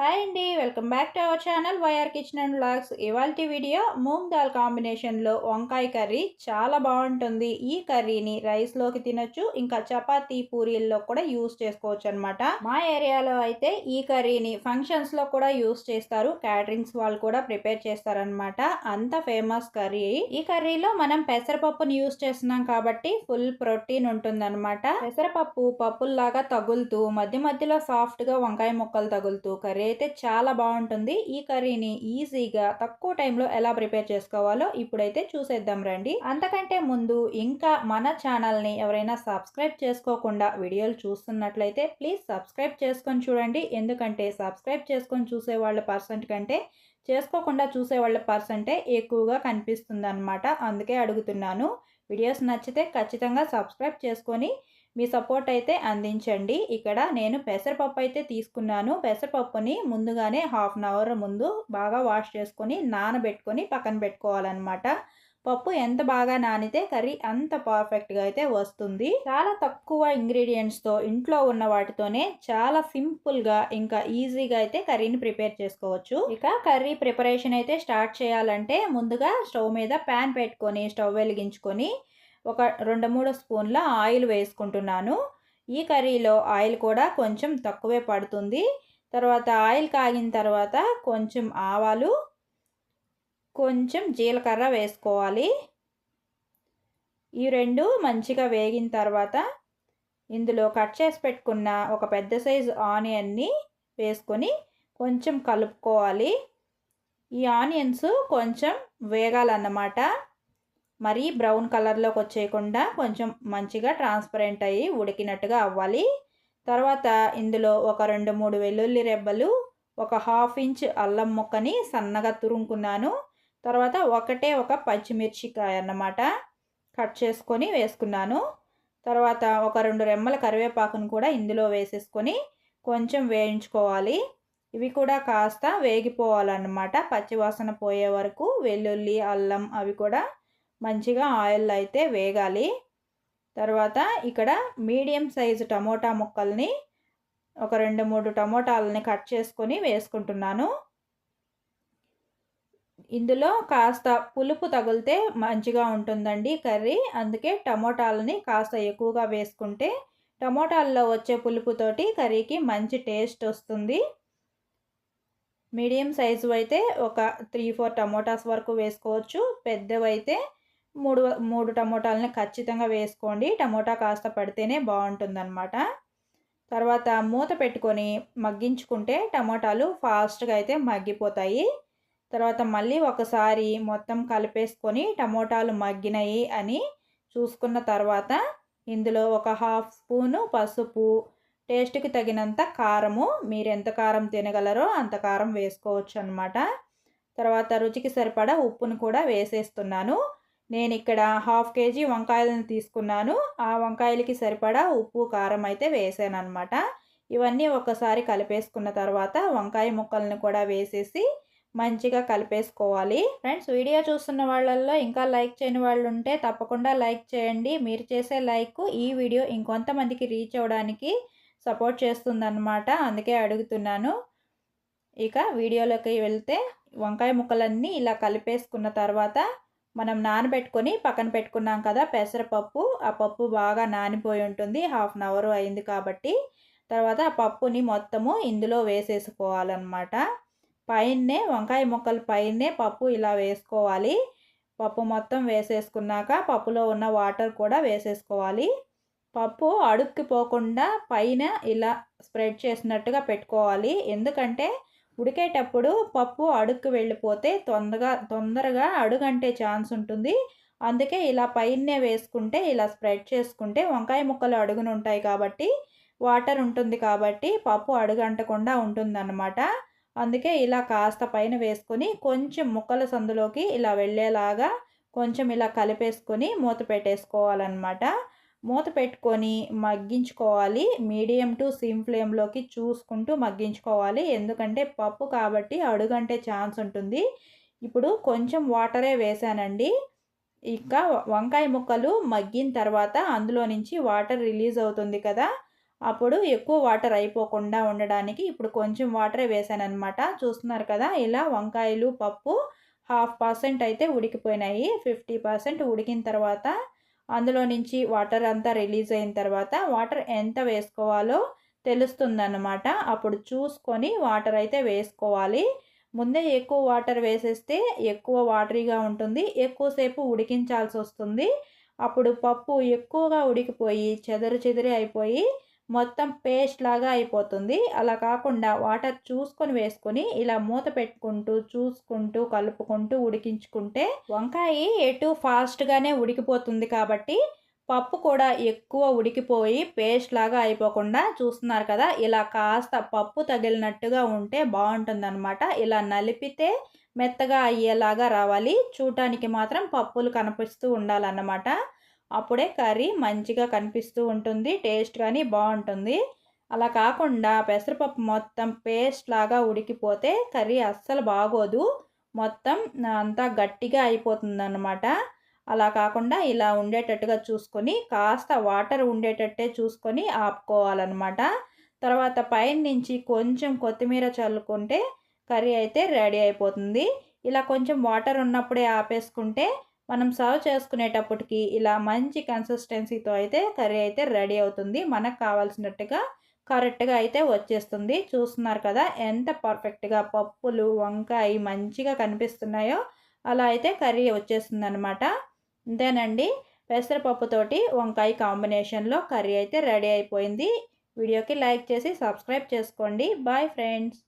Hi అండి welcome back to our channel YR kitchen and blogs ఇవాళ video moong dal కాంబినేషన్లో వంకాయ కర్రీ చాలా బాగుంటుంది. ఈ కర్రీని రైస్లోకి తినొచ్చు ఇంకా చపాతీ పూరీల్లో కూడా యూస్ చేసుకోవచ్చు అనమాట మా ఏరియాలో అయితే ఈ కర్రీని ఫంక్షన్స్లో కూడా యూస్ చేస్తారు. క్యాటరింగ్స్ వాళ్ళు కూడా ప్రిపేర్ చేస్తారనమాట అంత ఫేమస్ కర్రీ. ఈ కర్రీలో మనం పెసరపప్పుని యూస్ చేస్తున్నాం కాబట్టి ఫుల్ ప్రోటీన్ ఉంటుందన్నమాట. పెసరపప్పు పప్పుల్లాగా తగులుతూ మధ్య మధ్యలో సాఫ్ట్గా వంకాయ ముక్కలు తగులుతూ కర్రీ అయితే చాలా బాగుంటుంది. ఈ కర్రీని ఈజీగా తక్కువ టైంలో ఎలా ప్రిపేర్ చేసుకోవాలో ఇప్పుడైతే చూసేద్దాం రండి. అంతకంటే ముందు ఇంకా మన ఛానల్ని ఎవరైనా సబ్స్క్రైబ్ చేసుకోకుండా వీడియోలు చూస్తున్నట్లయితే ప్లీజ్ సబ్స్క్రైబ్ చేసుకొని చూడండి. ఎందుకంటే సబ్స్క్రైబ్ చేసుకొని చూసే వాళ్ళ పర్సెంట్ కంటే చేసుకోకుండా చూసే వాళ్ళ పర్సెంటే ఎక్కువగా కనిపిస్తుంది అందుకే అడుగుతున్నాను. వీడియోస్ నచ్చితే ఖచ్చితంగా సబ్స్క్రైబ్ చేసుకొని మీ సపోర్ట్ అయితే అందించండి. ఇక్కడ నేను పెసరపప్పు అయితే తీసుకున్నాను. పెసరపప్పుని ముందుగానే హాఫ్ అన్ అవర్ ముందు బాగా వాష్ చేసుకొని నానబెట్టుకొని పక్కన పెట్టుకోవాలన్నమాట. పప్పు ఎంత బాగా నానితే కర్రీ అంత పర్ఫెక్ట్గా అయితే వస్తుంది. చాలా తక్కువ ఇంగ్రీడియంట్స్తో ఇంట్లో ఉన్న వాటితోనే చాలా సింపుల్గా ఇంకా ఈజీగా అయితే కర్రీని ప్రిపేర్ చేసుకోవచ్చు. ఇక కర్రీ ప్రిపరేషన్ అయితే స్టార్ట్ చేయాలంటే ముందుగా స్టవ్ మీద ప్యాన్ పెట్టుకొని స్టవ్ వెలిగించుకొని ఒక రెండు మూడు స్పూన్ల ఆయిల్ వేసుకుంటున్నాను. ఈ కర్రీలో ఆయిల్ కూడా కొంచెం తక్కువే పడుతుంది. తర్వాత ఆయిల్ కాగిన తర్వాత కొంచెం ఆవాలు కొంచెం జీలకర్ర వేసుకోవాలి. ఈ రెండు మంచిగా వేగిన తర్వాత ఇందులో కట్ చేసి పెట్టుకున్న ఒక పెద్ద సైజు ఆనియన్ని వేసుకొని కొంచెం కలుపుకోవాలి. ఈ ఆనియన్స్ కొంచెం వేగాలన్నమాట. మరీ బ్రౌన్ కలర్లోకి వచ్చేయకుండా కొంచెం మంచిగా ట్రాన్స్పరెంట్ అయ్యి ఉడికినట్టుగా అవ్వాలి. తర్వాత ఇందులో ఒక రెండు మూడు వెల్లుల్లి రెబ్బలు ఒక హాఫ్ ఇంచ్ అల్లం ముక్కని సన్నగా తురుముకున్నాను. తర్వాత ఒకటే ఒక పచ్చిమిర్చికాయ అన్నమాట కట్ చేసుకొని వేసుకున్నాను. తర్వాత ఒక రెండు రెమ్మల కరివేపాకును కూడా ఇందులో వేసేసుకొని కొంచెం వేయించుకోవాలి. ఇవి కూడా కాస్త వేగిపోవాలన్నమాట. పచ్చివాసన పోయే వరకు వెల్లుల్లి అల్లం అవి కూడా మంచిగా ఆయిల్ అయితే వేగాలి. తర్వాత ఇక్కడ మీడియం సైజు టమోటా ముక్కల్ని ఒక రెండు మూడు టమోటాలని కట్ చేసుకొని వేసుకుంటున్నాను. ఇందులో కాస్త పులుపు తగిలితే మంచిగా ఉంటుందండి కర్రీ. అందుకే టమోటాలని కాస్త ఎక్కువగా వేసుకుంటే టమోటాల్లో వచ్చే పులుపుతోటి కర్రీకి మంచి టేస్ట్ వస్తుంది. మీడియం సైజు అయితే ఒక త్రీ ఫోర్ టమోటాస్ వరకు వేసుకోవచ్చు. పెద్దవైతే మూడు మూడు టమోటాలని ఖచ్చితంగా వేసుకోండి. టమోటా కాస్త పడితేనే బాగుంటుందన్నమాట. తర్వాత మూత పెట్టుకొని మగ్గించుకుంటే టమోటాలు ఫాస్ట్గా అయితే మగ్గిపోతాయి. తర్వాత మళ్ళీ ఒకసారి మొత్తం కలిపేసుకొని టమోటాలు మగ్గినాయి అని చూసుకున్న తర్వాత ఇందులో ఒక హాఫ్ స్పూను పసుపు టేస్ట్కి తగినంత కారము మీరు ఎంత కారం తినగలరో అంత కారం వేసుకోవచ్చు అనమాట తర్వాత రుచికి సరిపడా ఉప్పును కూడా వేసేస్తున్నాను. నేను ఇక్కడ హాఫ్ కేజీ వంకాయలను తీసుకున్నాను. ఆ వంకాయలకి సరిపడా ఉప్పు కారం అయితే వేసాను అనమాట ఇవన్నీ ఒకసారి కలిపేసుకున్న తర్వాత వంకాయ ముక్కలను కూడా వేసేసి మంచిగా కలిపేసుకోవాలి. ఫ్రెండ్స్ వీడియో చూస్తున్న వాళ్ళల్లో ఇంకా లైక్ చేయని వాళ్ళు ఉంటే తప్పకుండా లైక్ చేయండి. మీరు చేసే లైక్ ఈ వీడియో ఇంకొంతమందికి రీచ్ అవ్వడానికి సపోర్ట్ చేస్తుందన్నమాట. అందుకే అడుగుతున్నాను. ఇక వీడియోలోకి వెళ్తే వంకాయ ముక్కలన్నీ ఇలా కలిపేసుకున్న తర్వాత మనం నానబెట్టుకొని పక్కన పెట్టుకున్నాం కదా పెసరపప్పు ఆ పప్పు బాగా నానిపోయి ఉంటుంది. హాఫ్ అన్ అవర్ అయింది కాబట్టి తర్వాత ఆ పప్పుని మొత్తము ఇందులో వేసేసుకోవాలన్నమాట. పైనే వంకాయ ముక్కలు పైనే పప్పు ఇలా వేసుకోవాలి. పప్పు మొత్తం వేసేసుకున్నాక పప్పులో ఉన్న వాటర్ కూడా వేసేసుకోవాలి. పప్పు అడుక్కిపోకుండా పైన ఇలా స్ప్రెడ్ చేసినట్టుగా పెట్టుకోవాలి. ఎందుకంటే ఉడికేటప్పుడు పప్పు అడుక్కు వెళ్ళిపోతే తొందరగా తొందరగా అడుగంటే ఛాన్స్ ఉంటుంది. అందుకే ఇలా పైనే వేసుకుంటే ఇలా స్ప్రెడ్ చేసుకుంటే వంకాయ ముక్కలు అడుగును ఉంటాయి కాబట్టి వాటర్ ఉంటుంది కాబట్టి పప్పు అడుగంటకుండా ఉంటుందన్నమాట. అందుకే ఇలా కాస్త పైన వేసుకొని కొంచెం ముక్కల సందులోకి ఇలా వెళ్ళేలాగా కొంచెం ఇలా కలిపేసుకొని మూత పెట్టేసుకోవాలన్నమాట. మూత పెట్టుకొని మగ్గించుకోవాలి. మీడియం టు సిమ్ ఫ్లేమ్లోకి చూసుకుంటూ మగ్గించుకోవాలి. ఎందుకంటే పప్పు కాబట్టి అడుగంటే ఛాన్స్ ఉంటుంది. ఇప్పుడు కొంచెం వాటరే వేసానండి. ఇంకా వంకాయ ముక్కలు మగ్గిన తర్వాత అందులో నుంచి వాటర్ రిలీజ్ అవుతుంది కదా. అప్పుడు ఎక్కువ వాటర్ అయిపోకుండా ఉండడానికి ఇప్పుడు కొంచెం వాటరే వేసాను అనమాట చూస్తున్నారు కదా ఇలా వంకాయలు పప్పు హాఫ్ పర్సెంట్ అయితే ఉడికిపోయినాయి. ఫిఫ్టీ పర్సెంట్ ఉడికిన తర్వాత అందులో నుంచి వాటర్ అంతా రిలీజ్ అయిన తర్వాత వాటర్ ఎంత వేసుకోవాలో తెలుస్తుందన్నమాట. అప్పుడు చూసుకొని వాటర్ అయితే వేసుకోవాలి. ముందే ఎక్కువ వాటర్ వేసేస్తే ఎక్కువ వాటరీగా ఉంటుంది. ఎక్కువసేపు ఉడికించాల్సి వస్తుంది. అప్పుడు పప్పు ఎక్కువగా ఉడికిపోయి చెదరు చెదిరి అయిపోయి మొత్తం పేస్ట్ లాగా అయిపోతుంది. అలా కాకుండా వాటర్ చూసుకొని వేసుకొని ఇలా మూత పెట్టుకుంటూ చూసుకుంటూ కలుపుకుంటూ ఉడికించుకుంటే వంకాయ ఎటు ఫాస్ట్గానే ఉడికిపోతుంది కాబట్టి పప్పు కూడా ఎక్కువ ఉడికిపోయి పేస్ట్ లాగా అయిపోకుండా చూస్తున్నారు కదా ఇలా కాస్త పప్పు తగిలినట్టుగా ఉంటే బాగుంటుందన్నమాట. ఇలా నలిపితే మెత్తగా అయ్యేలాగా రావాలి. చూడటానికి మాత్రం పప్పులు కనిపిస్తూ ఉండాలన్నమాట. అప్పుడే కర్రీ మంచిగా కనిపిస్తూ ఉంటుంది టేస్ట్ కానీ బాగుంటుంది. అలా కాకుండా పెసరపప్పు మొత్తం పేస్ట్ లాగా ఉడికిపోతే కర్రీ అస్సలు బాగోదు. మొత్తం అంతా గట్టిగా అయిపోతుంది అన్నమాట అలా కాకుండా ఇలా ఉండేటట్టుగా చూసుకొని కాస్త వాటర్ ఉండేటట్టే చూసుకొని ఆపుకోవాలన్నమాట. తర్వాత పైన నుంచి కొంచెం కొత్తిమీర చల్లుకుంటే కర్రీ అయితే రెడీ అయిపోతుంది. ఇలా కొంచెం వాటర్ ఉన్నప్పుడే ఆపేసుకుంటే మనం సర్వ్ చేసుకునేటప్పటికి ఇలా మంచి కన్సిస్టెన్సీతో అయితే కర్రీ అయితే రెడీ అవుతుంది. మనకు కావాల్సినట్టుగా కరెక్ట్గా అయితే వచ్చేస్తుంది. చూస్తున్నారు కదా ఎంత పర్ఫెక్ట్గా పప్పులు వంకాయ మంచిగా కనిపిస్తున్నాయో అలా అయితే కర్రీ వచ్చేస్తుంది అనమాట అంతేనండి పెసరపప్పుతోటి వంకాయ కాంబినేషన్లో కర్రీ అయితే రెడీ అయిపోయింది. వీడియోకి లైక్ చేసి సబ్స్క్రైబ్ చేసుకోండి. Bye friends.